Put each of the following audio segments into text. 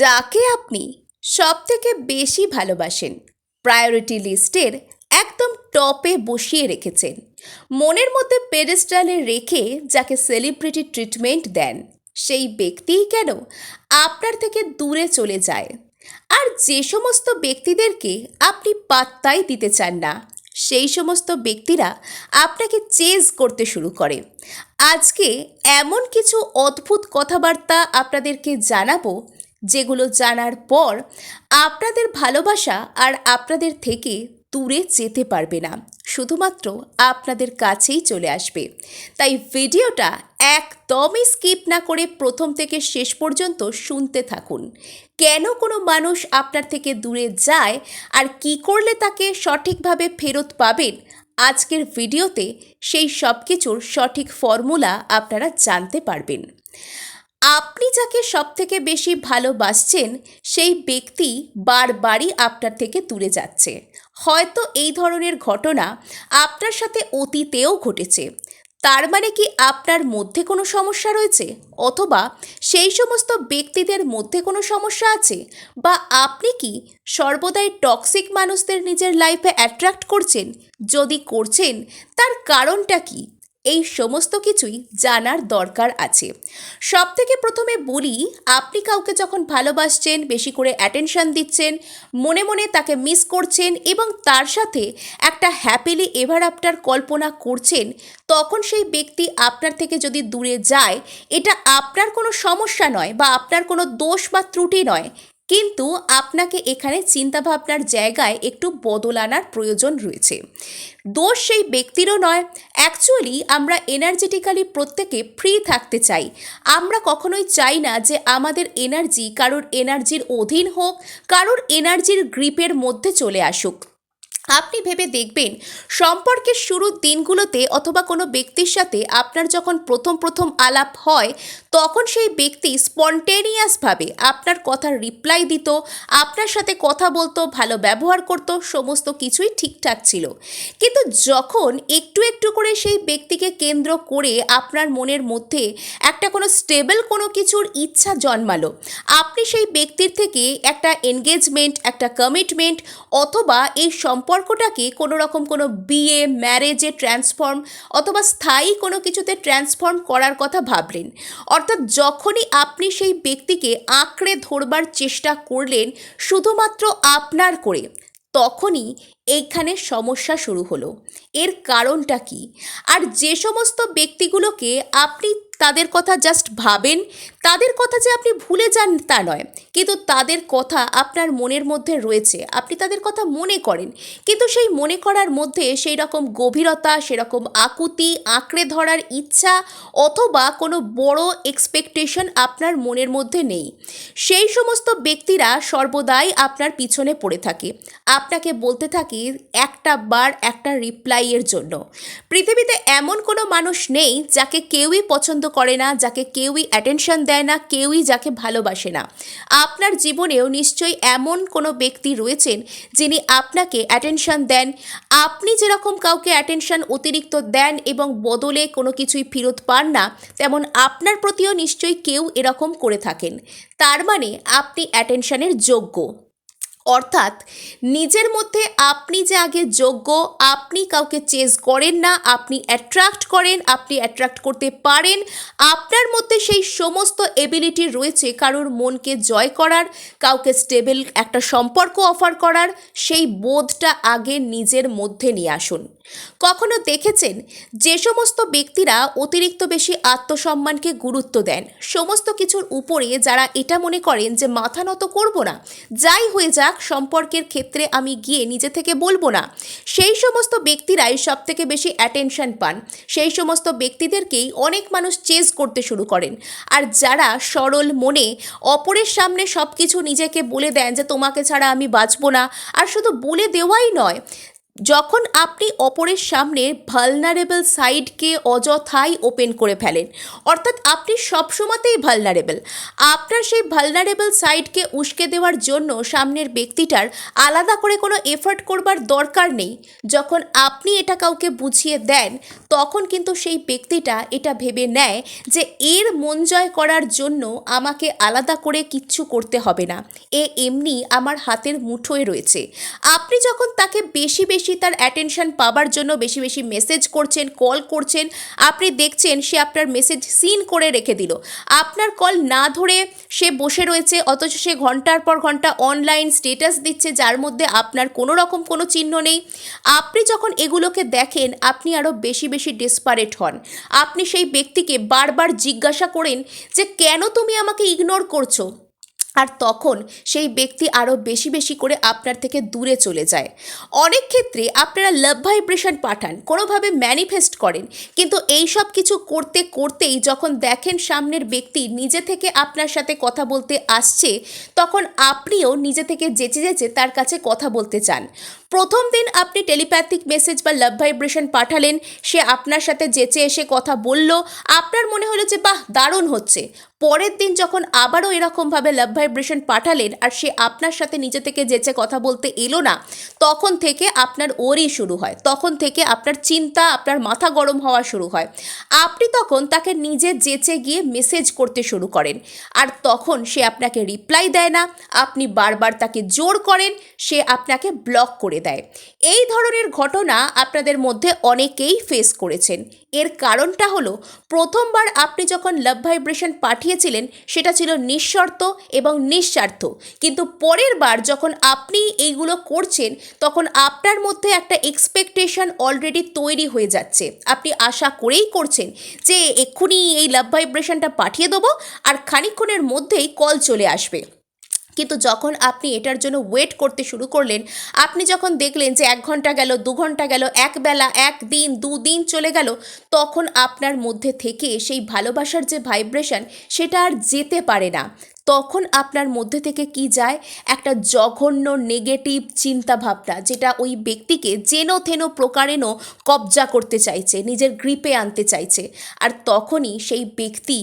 যাকে আপনি সব থেকে বেশি ভালোবাসেন প্রায়োরিটি লিস্টের একদম টপে বসিয়ে রেখেছেন। মনের মধ্যে পেডেস্টালে রেখে যাকে সেলিব্রিটি ট্রিটমেন্ট দেন, সেই ব্যক্তিই কেন আপনার থেকে দূরে চলে যায়? আর যে সমস্ত ব্যক্তিদেরকে আপনি পাত্তাই দিতে চান না, সেই সমস্ত ব্যক্তিরা আপনাকে চেজ করতে শুরু করে। আজকে এমন কিছু অদ্ভুত কথাবার্তা আপনাদেরকে জানাব যেগুলো জানার পর আপনাদের ভালোবাসা আর আপনাদের থেকে দূরে যেতে পারবে না। শুধুমাত্র আপনাদের কাছেই চলে আসবে। তাই ভিডিওটা একদমই স্কিপ না করে প্রথম থেকে শেষ পর্যন্ত শুনতে থাকুন। কেন কোনো মানুষ আপনার থেকে দূরে যায় আর কি করলে তাকে সঠিকভাবে ফেরত পাবেন? আজকের ভিডিওতে সেই সব কিছুর সঠিক ফর্মুলা আপনারা জানতে পারবেন। আপনি যাকে সব থেকে বেশি ভালোবাসছেন, সেই ব্যক্তি বারবারই আপনার থেকে দূরে যাচ্ছে। হয়তো এই ধরনের ঘটনা আপনার সাথে অতীতেও ঘটেছে। তার মানে কি আপনার মধ্যে কোনো সমস্যা রয়েছে? অথবা সেই সমস্ত ব্যক্তিদের মধ্যে কোনো সমস্যা আছে? বা আপনি কি সর্বদাই টক্সিক মানুষদের নিজের লাইফে অ্যাট্রাক্ট করছেন? যদি করছেন, তার কারণটা কি? এই সমস্ত কিছুই জানার দরকার আছে। সব থেকে প্রথমে বলি, আপনি কাউকে যখন ভালোবাসছেন, বেশি করে অ্যাটেনশন দিচ্ছেন, মনে মনে তাকে মিস করছেন এবং তার সাথে একটা হ্যাপিলি এভার আফটার কল্পনা করছেন, তখন সেই ব্যক্তি আপনার থেকে যদি দূরে যায়, এটা আপনার কোনো সমস্যা নয় বা আপনার কোনো দোষ বা ত্রুটি নয়। কিন্তু আপনাকে এখানে চিন্তাভাবনার জায়গায় একটু বদল আনার প্রয়োজন রয়েছে। দোষ সেই ব্যক্তিরও নয়। অ্যাকচুয়ালি আমরা এনার্জেটিক্যালি প্রত্যেকে ফ্রি থাকতে চাই। আমরা কখনোই চাই না যে আমাদের এনার্জি কারোর এনার্জির অধীন হোক, কারোর এনার্জির গ্রিপের মধ্যে চলে আসুক। আপনি ভেবে দেখবেন, সম্পর্কের শুরুর দিনগুলোতে অথবা কোনো ব্যক্তির সাথে আপনার যখন প্রথম প্রথম আলাপ হয়, তখন সেই ব্যক্তি স্পন্টেনিয়াসভাবে আপনার কথার রিপ্লাই দিত, আপনার সাথে কথা বলতো, ভালো ব্যবহার করত, সমস্ত কিছুই ঠিকঠাক ছিল। কিন্তু যখন একটু একটু করে সেই ব্যক্তিকে কেন্দ্র করে আপনার মনের মধ্যে একটা কোনো স্টেবল কোনো কিছুর ইচ্ছা জন্মালো, আপনি সেই ব্যক্তির থেকে একটা এনগেজমেন্ট, একটা কমিটমেন্ট অথবা এই সম্পর্কটাকে কোনো রকম কোনো বিয়ে ম্যারেজে ট্রান্সফর্ম অথবা স্থায়ী কোনো কিছুতে ট্রান্সফর্ম করার কথা ভাবলেন। অর্থাৎ যখনই আপনি সেই ব্যক্তিকে আঁকড়ে ধরবার চেষ্টা করলেন, শুধুমাত্র আপনার করে, তখনই এইখানে সমস্যা শুরু হলো। এর কারণটা কি? আর যে সমস্ত ব্যক্তিগুলোকে আপনি তাদের কথা জাস্ট ভাবেন, তাদের কথা যে আপনি ভুলে যান তা নয়। কিন্তু তাদের কথা আপনার মনের মধ্যে রয়েছে, আপনি তাদের কথা মনে করেন। কিন্তু সেই মনে করার মধ্যে সেই রকম গভীরতা, সেরকম আকুতি, আঁকড়ে ধরার ইচ্ছা অথবা কোনো বড় এক্সপেকটেশন আপনার মনের মধ্যে নেই। সেই সমস্ত ব্যক্তিরা সর্বদাই আপনার পিছনে পড়ে থাকে। আপনাকে বলতে থাকে একটা বার একটা রিপ্লাইয়ের জন্য। পৃথিবীতে এমন কোনো মানুষ নেই যাকে কেউই পছন্দ করে না, যাকে কেউই অ্যাটেনশন দেয় না, কেউই যাকে ভালোবাসে না। আপনার জীবনেও নিশ্চয়ই এমন কোনো ব্যক্তি রয়েছেন যিনি আপনাকে অ্যাটেনশন দেন। আপনি যেরকম কাউকে অ্যাটেনশন অতিরিক্ত দেন এবং বদলে কোনো কিছুই ফেরত পান না, তেমন আপনার প্রতিও নিশ্চয়ই কেউ এরকম করে থাকেন। তার মানে আপনি অ্যাটেনশনের যোগ্য। অর্থাৎ নিজের মধ্যে আপনি যে আগে যোগ্য, আপনি কাউকে চেজ করেন না, আপনি অ্যাট্রাক্ট করেন, আপনি অ্যাট্রাক্ট করতে পারেন, আপনার মধ্যে সেই সমস্ত এবিলিটি রয়েছে কারোর মনকে জয় করার, কাউকে স্টেবেল একটা সম্পর্ক অফার করার, সেই বোধটা আগে নিজের মধ্যে নিয়ে আসুন। কখনো দেখেছেন যে সমস্ত ব্যক্তিরা অতিরিক্ত বেশি আত্মসম্মানকে গুরুত্ব দেন? সমস্ত কিছুর উপরে যারা এটা মনে করেন যে মাথা নত করব না, যাই হয়ে যাক, সম্পর্কের ক্ষেত্রে আমি গিয়ে নিজে থেকে বলব না। সেই সমস্ত ব্যক্তিরাই সব থেকে বেশি অ্যাটেনশন পান। সেই সমস্ত ব্যক্তিদেরকেই অনেক মানুষ চেজ করতে শুরু করেন। আর যারা সরল মনে অপরের সামনে সব কিছু নিজেকে বলে দেন যে তোমাকে ছাড়া আমি বাঁচবো না, আর শুধু বলে দেওয়াই নয় যখন আপনি অপরের সামনে ভালনারেবল সাইডকে অযথাই ওপেন করে ফেলেন, অর্থাৎ আপনি সবসময়তেই ভালনারেবল আপনার সেই ভালনারেবল সাইডকে উস্কে দেওয়ার জন্য সামনের ব্যক্তিটার আলাদা করে কোনো এফর্ট করবার দরকার নেই। যখন আপনি এটা কাউকে বুঝিয়ে দেন, তখন কিন্তু সেই ব্যক্তিটা এটা ভেবে নেয় যে এর মন জয় করার জন্য আমাকে আলাদা করে কিচ্ছু করতে হবে না। এ এমনি আমার হাতের মুঠোয় রয়েছে। আপনি যখন তাকে বেশি বেশি তার অ্যাটেনশন পাবার জন্য বেশি বেশি মেসেজ করছেন কল করছেন। আপনি দেখছেন, সে আপনার মেসেজ সিন করে রেখে দিল। আপনার কল না ধরে সে বসে রয়েছে, অথচ সে ঘণ্টার পর ঘণ্টা অনলাইন স্টেটাস দিচ্ছে, যার মধ্যে আপনার কোনো রকম কোনো চিহ্ন নেই। আপনি যখন এগুলোকে দেখেন, আপনি আরও বেশি বেশি ডেসপারেট হন। আপনি সেই ব্যক্তিকে বারবার জিজ্ঞাসা করেন যে, কেন তুমি আমাকে ইগনোর করছ? আর তখন সেই ব্যক্তি আরও বেশি বেশি করে আপনার থেকে দূরে চলে যায়। অনেক ক্ষেত্রে আপনারা লাভ ভাইব্রেশন পাঠান, কোনোভাবে ম্যানিফেস্ট করেন, কিন্তু এই সব কিছু করতে করতেই যখন দেখেন সামনের ব্যক্তি নিজে থেকে আপনার সাথে কথা বলতে আসছে, তখন আপনিও নিজে থেকে যেচে যেচে তার কাছে কথা বলতে চান। প্রথম দিন আপনি টেলিপ্যাথিক মেসেজ বা লাভ ভাইব্রেশন পাঠালেন, সে আপনার সাথে যেচে এসে কথা বলল, আপনার মনে হলো যে, বাহ, দারুণ হচ্ছে। পরের দিন যখন আবারও এরকমভাবে লাভ ভাইব্রেশন পাঠালেন আর সে আপনার সাথে নিজে থেকে যেচে কথা বলতে এলো না, তখন থেকে আপনার ওরই শুরু হয়। তখন থেকে আপনার চিন্তা, আপনার মাথা গরম হওয়া শুরু হয়। আপনি তখন তাকে নিজে যেচে গিয়ে মেসেজ করতে শুরু করেন। আর তখন সে আপনাকে রিপ্লাই দেয় না, আপনি বারবার তাকে জোর করেন, সে আপনাকে ব্লক করে দেয়। এই ধরনের ঘটনা আপনাদের মধ্যে অনেকেই ফেস করেছেন। এর কারণটা হলো, প্রথমবার আপনি যখন লাভ ভাইব্রেশন পাঠিয়েছিলেন, সেটা ছিল নিঃশর্ত এবং নিঃস্বার্থ। কিন্তু পরের বার যখন আপনি এইগুলো করছেন, তখন আপনার মধ্যে একটা এক্সপেকটেশন অলরেডি তৈরি হয়ে যাচ্ছে। আপনি আশা করেই করছেন যে এক্ষুনি এই লাভ ভাইব্রেশনটা পাঠিয়ে দেবো আর খানিকক্ষণের মধ্যেই কল চলে আসবে। কিন্তু যখন আপনি এটার জন্য ওয়েট করতে শুরু করলেন, আপনি যখন দেখলেন যে এক ঘণ্টা গেল, দু ঘণ্টা গেল, এক বেলা, এক দিন দুদিন চলে গেল, তখন আপনার মধ্যে থেকে সেই ভালোবাসার যে ভাইব্রেশন সেটা আর যেতে পারে না। তখন আপনার মধ্যে থেকে কি যায়? একটা জঘন্য নেগেটিভ চিন্তাভাবনা, যেটা ওই ব্যক্তিকে যেন থেনো প্রকারেণও কবজা করতে চাইছে, নিজের গ্রিপে আনতে চাইছে। আর তখনই সেই ব্যক্তি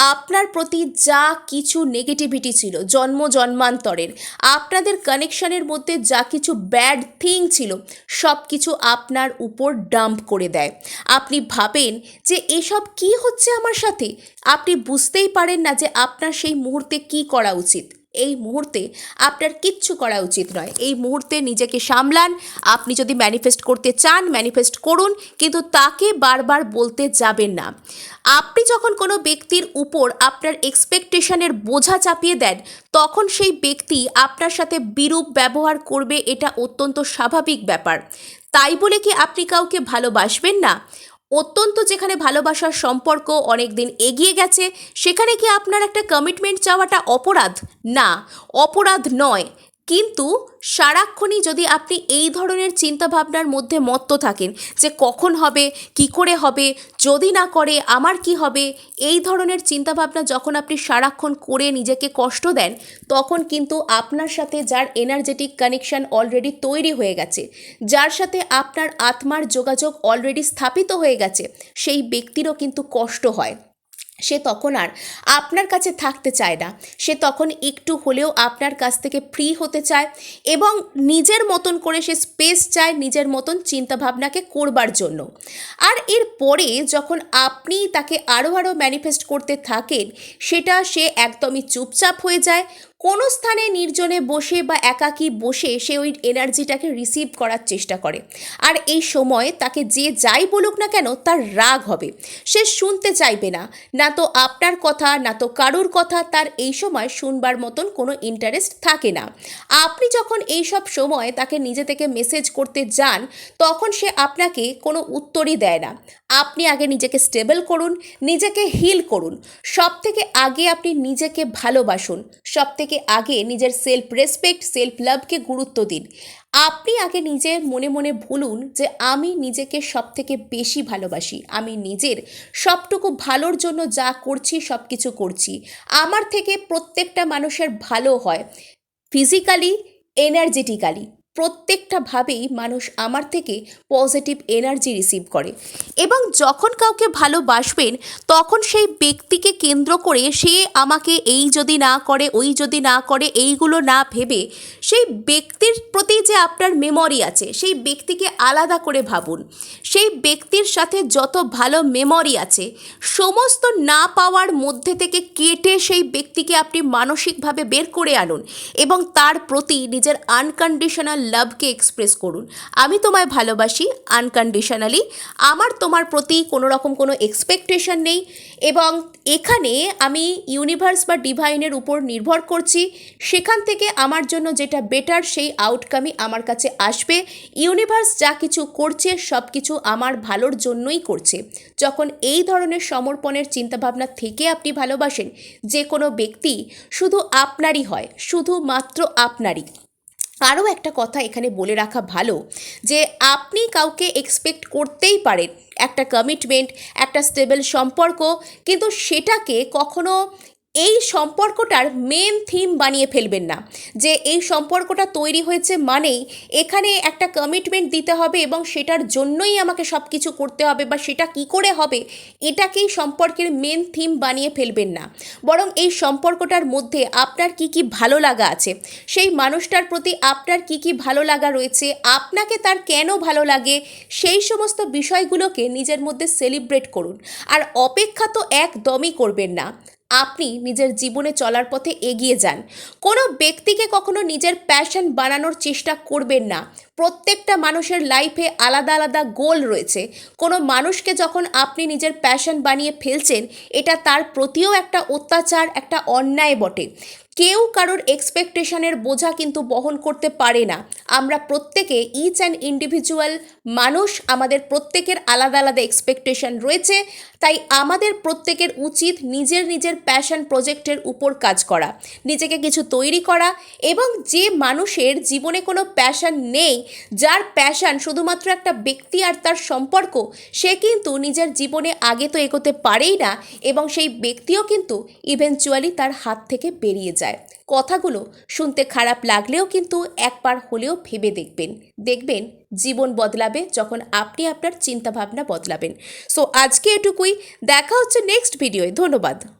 আপনার প্রতি যা কিছু নেগেটিভিটি ছিল, জন্ম জন্মান্তরের, আপনাদের কানেকশনের মধ্যে যা কিছু ব্যাড থিং ছিল সব কিছু আপনার উপর ডাম্প করে দেয়। আপনি ভাবেন যে এসব কি হচ্ছে আমার সাথে? আপনি বুঝতেই পারেন না যে আপনার সেই মুহূর্তে কি করা উচিত। এই মুহূর্তে আপনার কিচ্ছু করা উচিত নয়। এই মুহূর্তে নিজেকে সামলান। আপনি যদি ম্যানিফেস্ট করতে চান ম্যানিফেস্ট করুন, কিন্তু তাকে বারবার বলতে যাবেন না। আপনি যখন কোনো ব্যক্তির উপর আপনার এক্সপেকটেশনের বোঝা চাপিয়ে দেন, তখন সেই ব্যক্তি আপনার সাথে বিরূপ ব্যবহার করবে, এটা অত্যন্ত স্বাভাবিক ব্যাপার। তাই বলে কি আপনি কাউকে ভালোবাসবেন না? অত্যন্ত যেখানে ভালোবাসার সম্পর্ক অনেক দিন এগিয়ে গেছে, সেখানে কি আপনার একটা কমিটমেন্ট চাওয়াটা অপরাধ? না, অপরাধ নয়। কিন্তু সারাক্ষণই যদি আপনি এই ধরনের চিন্তাভাবনার মধ্যে মত্ত থাকেন যে কখন হবে, কি করে হবে, যদি না করে আমার কি হবে, এই ধরনের চিন্তাভাবনা যখন আপনি সারাক্ষণ করে নিজেকে কষ্ট দেন, তখন কিন্তু আপনার সাথে যার এনার্জেটিক কানেকশন অলরেডি তৈরি হয়ে গেছে, যার সাথে আপনার আত্মার যোগাযোগ অলরেডি স্থাপিত হয়ে গেছে, সেই ব্যক্তিরও কিন্তু কষ্ট হয়। সে তখন আর আপনার কাছে থাকতে চায় না। সে তখন একটু হলেও আপনার কাছ থেকে ফ্রি হতে চায় এবং নিজের মতন করে সে স্পেস চায় নিজের মতন চিন্তাভাবনাকে করবার জন্য। আর এর পরে যখন আপনি তাকে আরও আরও ম্যানিফেস্ট করতে থাকেন, সেটা সে একদমই চুপচাপ হয়ে যায় কোনো স্থানে নির্জনে বসে বা একাকী বসে সে ওই এনার্জিটাকে রিসিভ করার চেষ্টা করে। আর এই সময় তাকে যে যাই বলুক না কেন তার রাগ হবে। সে শুনতে চাইবে না। না তো আপনার কথা, না তো কারুর কথা, তার এই সময় শুনবার মতন কোনো ইন্টারেস্ট থাকে না। আপনি যখন এই সব সময় তাকে নিজে থেকে মেসেজ করতে যান, তখন সে আপনাকে কোনো উত্তরই দেয় না। আপনি আগে নিজেকে স্টেবল করুন, নিজেকে হিল করুন। সব থেকে আগে আপনি নিজেকে ভালোবাসুন। সব থেকে আগে নিজের সেলফ রেসপেক্ট সেলফ লাভকে গুরুত্ব দিন। আপনি আগে নিজে মনে মনে ভুলুন যে, আমি নিজেকে সব থেকে বেশি ভালোবাসি। আমি নিজের সবটুকু ভালোর জন্য যা করছি সব কিছু করছি। আমার থেকে প্রত্যেকটা মানুষের ভালো হয়। ফিজিক্যালি এনার্জেটিক্যালি প্রত্যেকটা ভাবেই মানুষ আমার থেকে পজিটিভ এনার্জি রিসিভ করে। এবং যখন কাউকে ভালোবাসবেন, তখন সেই ব্যক্তিকে কেন্দ্র করে সে আমাকে এই যদি না করে, ওই যদি না করে, এইগুলো না ভেবে সেই ব্যক্তির প্রতি যে আপনার মেমরি আছে, সেই ব্যক্তিকে আলাদা করে ভাবুন। সেই ব্যক্তির সাথে যত ভালো মেমরি আছে, সমস্ত না পাওয়ার মধ্যে থেকে কেটে সেই ব্যক্তিকে আপনি মানসিকভাবে বের করে আনুন এবং তার প্রতি নিজের আনকন্ডিশনাল লাভকে এক্সপ্রেস করুন। আমি তোমায় ভালোবাসি আনকন্ডিশনালি আমার তোমার প্রতি কোনো রকম কোনো এক্সপেকটেশন নেই এবং এখানে আমি ইউনিভার্স বা ডিভাইনের উপর নির্ভর করছি। সেখান থেকে আমার জন্য যেটা বেটার সেই আউটকামই আমার কাছে আসবে। ইউনিভার্স যা কিছু করছে, সব কিছু আমার ভালোর জন্যই করছে। যখন এই ধরনের সমর্পণের চিন্তাভাবনা থেকে আপনি ভালোবাসেন, যে কোনো ব্যক্তি শুধু আপনারই হয়, শুধুমাত্র আপনারই। আরও একটা কথা এখানে বলে রাখা ভালো যে আপনি কাউকে এক্সপেক্ট করতেই পারেন একটা কমিটমেন্ট একটা স্টেবল সম্পর্ক, কিন্তু সেটাকে কখনো এই সম্পর্কটার মেন থিম বানিয়ে ফেলবেন না। যে এই সম্পর্কটা তৈরি হয়েছে মানেই এখানে একটা কমিটমেন্ট দিতে হবে এবং সেটার জন্যই আমাকে সব কিছু করতে হবে বা সেটা কি করে হবে, এটাকেই সম্পর্কের মেন থিম বানিয়ে ফেলবেন না। বরং এই সম্পর্কটার মধ্যে আপনার কি কি ভালো লাগা আছে, সেই মানুষটার প্রতি আপনার কি কি ভালো লাগা রয়েছে, আপনাকে তার কেন ভালো লাগে, সেই সমস্ত বিষয়গুলোকে নিজের মধ্যে সেলিব্রেট করুন। আর অপেক্ষা তো একদমই করবেন না। আপনি নিজের জীবনে চলার পথে এগিয়ে যান। কোনো ব্যক্তিকে কখনো নিজের প্যাশন বানানোর চেষ্টা করবেন না। প্রত্যেকটা মানুষের লাইফে আলাদা আলাদা গোল রয়েছে। কোনো মানুষকে যখন আপনি নিজের প্যাশন বানিয়ে ফেলছেন, এটা তার প্রতিও একটা অত্যাচার, একটা অন্যায় বটে। কেউ কারোর এক্সপেকটেশনের বোঝা কিন্তু বহন করতে পারে না। আমরা প্রত্যেকে ইচ অ্যান্ড ইন্ডিভিজুয়াল মানুষ আমাদের প্রত্যেকের আলাদা আলাদা এক্সপেকটেশন রয়েছে। তাই আমাদের প্রত্যেকের উচিত নিজের নিজের প্যাশন প্রজেক্টের উপর কাজ করা। নিজেকে কিছু তৈরি করা এবং যে মানুষের জীবনে কোনো প্যাশন নেই যার প্যাশান শুধুমাত্র একটা ব্যক্তি আর তার সম্পর্ক, সে কিন্তু নিজের জীবনে আগে তো এগোতে পারেই না এবং সেই ব্যক্তিও কিন্তু ইভেনচুয়ালি তার হাত থেকে বেরিয়ে যায়। কথাগুলো শুনতে খারাপ লাগলেও কিন্তু একবার হলেও ভেবে দেখবেন। দেখবেন জীবন বদলাবে যখন আপনি আপনার চিন্তাভাবনা বদলাবেন। সো আজকে এটুকুই। দেখা হচ্ছে নেক্সট ভিডিওয় ধন্যবাদ।